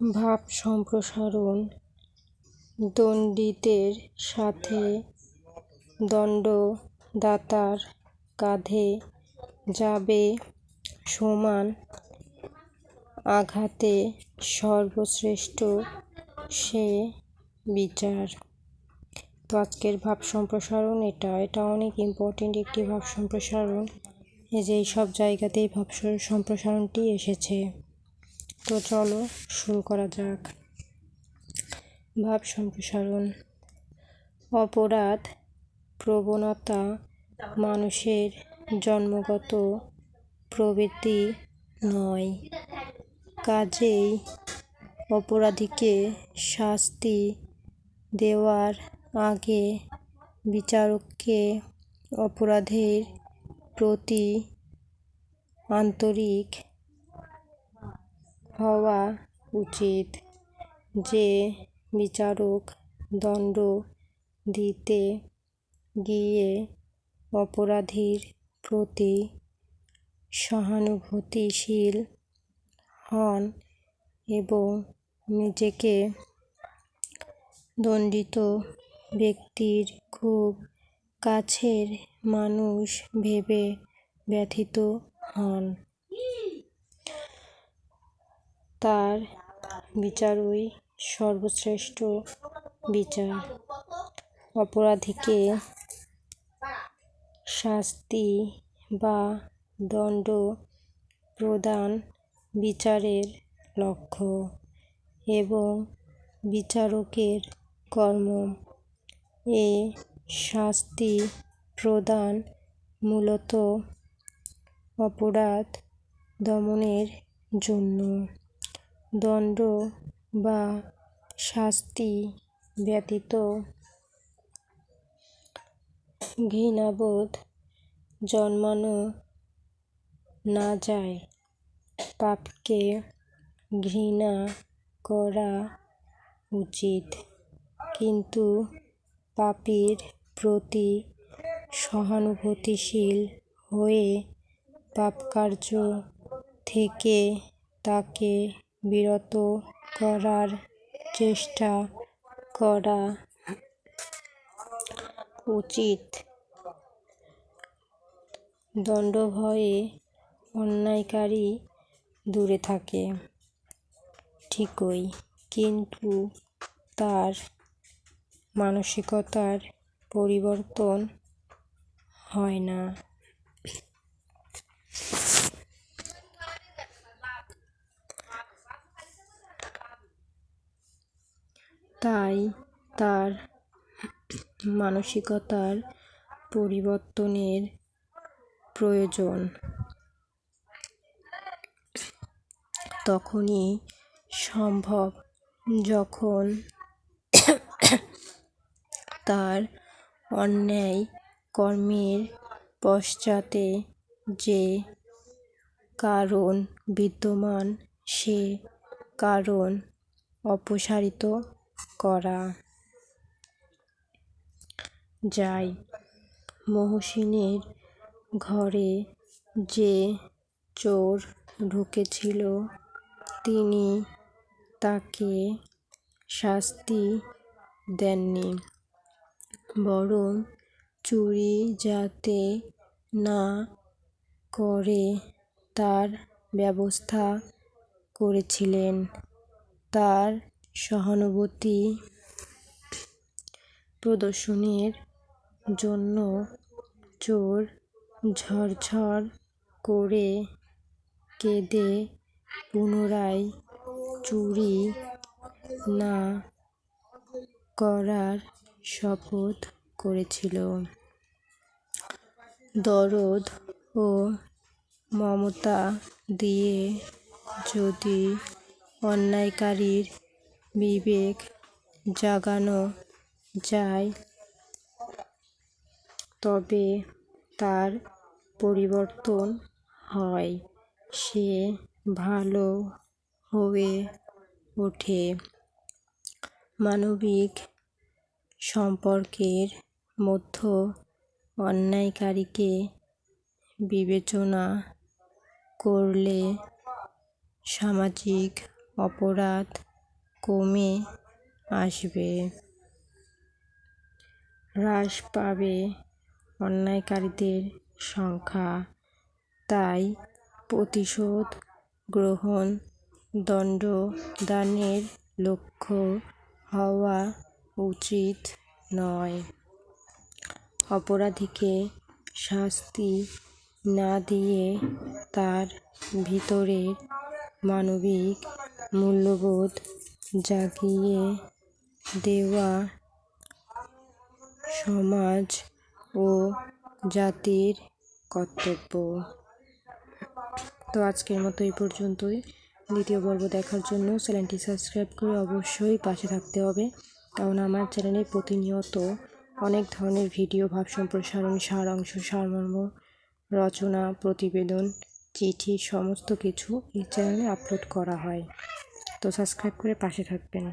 ভাব সম্প্রসারণ দণ্ডিতের সাথে দণ্ডদাতার কাঁধে যাবে সমান আঘাতে সর্বশ্রেষ্ঠ সে বিচার। তো আজকের ভাব সম্প্রসারণ এটা। এটা অনেক ইম্পর্টেন্ট একটি ভাব সম্প্রসারণ। এই যে জায়গাতেই ভাব সম্প্রসারণটি এসেছে। তো চলো, শুরু করা যাক। ভাব সম্প্রসারণ। অপরাধ, প্রবণতা, মানুষের জন্মগত প্রবৃত্তি নয়। কাজেই অপরাধীকে শাস্তি দেওয়ার আগে বিচারককে অপরাধের প্রতি আন্তরিক হওয়া উচিত যে বিচারক দণ্ড দিতে গিয়ে অপরাধীর প্রতি সহানুভূতিশীল হন এবং নিজেকে দণ্ডিত ব্যক্তির খুব কাছের মানুষ ভেবে ব্যথিত হন। তার বিচারই সর্বশ্রেষ্ঠ বিচার। অপরাধীকে শাস্তি বা দণ্ড প্রদান বিচারের লক্ষ্য এবং বিচারকের কর্ম। এ শাস্তি প্রদান মূলত অপরাধ দমনের জন্য। দণ্ড বা শাস্তি ব্যতীত ঘৃণাবোধ জন্মানো না যায়। পাপকে ঘৃণা করা উচিত। কিন্তু পাপীর প্রতি সহানুভূতিশীল হয়ে পাপকার্য থেকে তাকে বিরত করার চেষ্টা করা উচিত। দণ্ডভয়ে অন্যায়কারী দূরে থাকে, ঠিকই, কিন্তু তার মানসিকতার পরিবর্তন হয় না। তাই তার মানসিকতার পরিবর্তনের প্রয়োজন। তখনই সম্ভব যখন তার অন্যায় কর্মের পশ্চাতে যে কারণ বিদ্যমান সে কারণ অপসারিত করা যায়। মহসিনের ঘরে যে চোর ঢুকেছিল, তিনি তাকে শাস্তি দেননি। বরং চুরি যাতে না করে, তার ব্যবস্থা করেছিলেন। তার সহানুভূতি প্রদর্শনের জন্য চোর ঝরঝর করে কেঁদে পুনরায় চুরি না করার শপথ করেছিল। দরদ ও মমতা দিয়ে যদি অন্যায়কারীর বিবেক জাগানো যায়, তবে তার পরিবর্তন হয়। সে ভালো হয়ে ওঠে। মানবিক সম্পর্কের মধ্য অন্যায়কারীকে বিবেচনা করলে সামাজিক অপরাধ কমে আসবে। হ্রাস পাবে অন্যায়কারীদের সংখ্যা। তাই প্রতিশোধ গ্রহণ দণ্ডদানের লক্ষ্য হওয়া উচিত নয়। অপরাধীকে শাস্তি না দিয়ে তার ভিতরের মানবিক মূল্যবোধ জাগিয়ে দেওয়া সমাজ ও জাতির কর্তব্য। তো আজকের মতো এই পর্যন্তই। দ্বিতীয় পর্ব দেখার জন্য চ্যানেলটি সাবস্ক্রাইব করে অবশ্যই পাশে থাকতে হবে, কারণ আমার চ্যানেলে প্রতিনিয়ত অনেক ধরনের ভিডিও, ভাব সম্প্রসারণ, সারাংশ, সারমর্ম, রচনা, প্রতিবেদন, চিঠি, সমস্ত কিছু এই চ্যানেলে আপলোড করা হয়। তো সাবস্ক্রাইব করে পাশে থাকবেন।